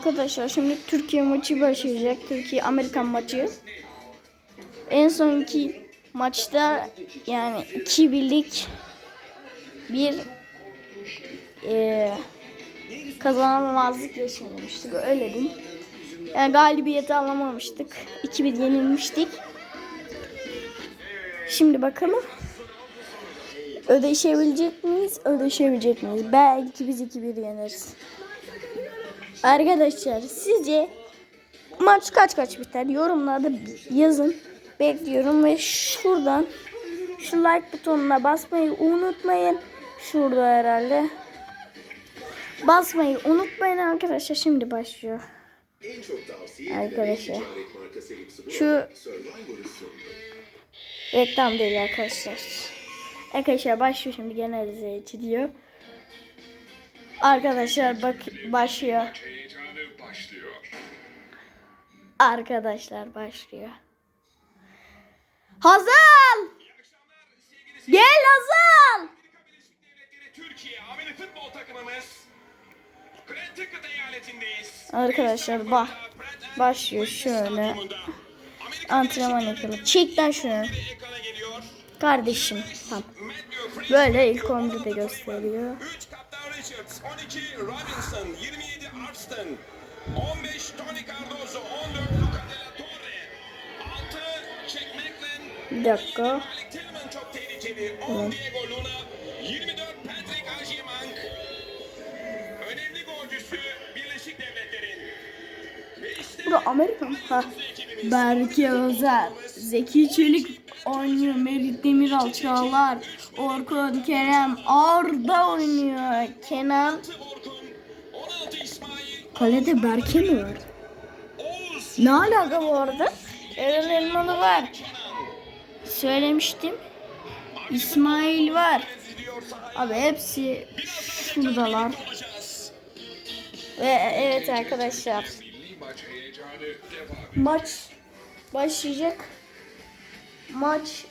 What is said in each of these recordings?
Arkadaşlar şimdi Türkiye maçı başlayacak. Türkiye Amerikan maçı. En sonki maçta yani 2 birlik bir eee kazanamamazlık yaşamıştık. Öyle diyeyim. Yani galibiyeti alamamıştık. 2-1 yenilmiştik. Şimdi bakalım. Ödeşebilecek miyiz? Ödeşebilecek miyiz? Belki biz 2-1 yeneriz. Arkadaşlar sizce maç kaç kaç biter? Yorumlarda yazın. Bekliyorum ve şuradan şu like butonuna basmayı unutmayın. Şurada herhalde. Basmayı unutmayın arkadaşlar. Şimdi başlıyor. Arkadaşlar. Şu reklam değil arkadaşlar. Arkadaşlar başlıyor şimdi genel izleyici diyor. Arkadaşlar bak başlıyor. Arkadaşlar başlıyor. Hazal! Gel Hazal! Arkadaşlar bak başlıyor şöyle. Antrenman yapalım. Çek lan şunu. Kardeşim. Tamam. Böyle ilk 11'de de gösteriyor. 3 Kaptan Richards, 12 Robinson, 27 Arston, 15 Tony Cardozo, 14 Luca de la Torre, 6 Jack Macklin, Bir dakika. Alec Tillman çok tehlikeli, 10 Diego Luna, 24 Ve işte Bu da Amerika mı? Ha. Berke Özer, Zeki Çelik oynuyor, Merit Demiral, Çağlar, Orkun, Kerem, Arda oynuyor, Kenan. Orkun, 16 İsmail, Kalede Berke mi var? Ne alaka bu arada? Eren Elmalı var. Söylemiştim. İsmail var. Abi hepsi şuradalar. Ve evet arkadaşlar. Maç heyecanı devam. Maç başlayacak. Maç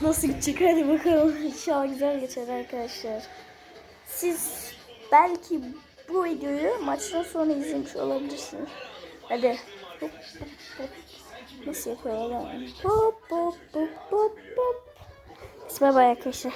nasıl gidecek hadi bakalım. İnşallah güzel geçer arkadaşlar. Siz belki bu videoyu maçtan sonra izlemiş olabilirsiniz. Hadi. Hop, hop, hop. Nasıl yapıyorlar? Hop hop hop hop hop. Bye bye arkadaşlar.